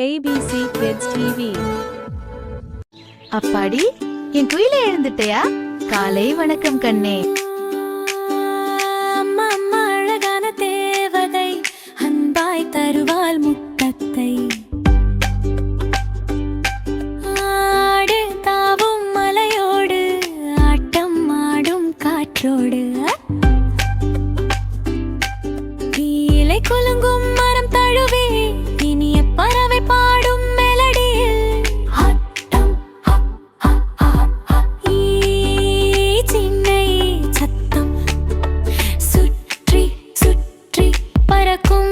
ABC kids TV அப்பாடி என் குயில எழுந்துட்டயா? காலை வணக்கம் கண்ணே. Para con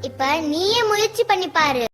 இப்ப நீயே முயற்சி பண்ணி பாரு.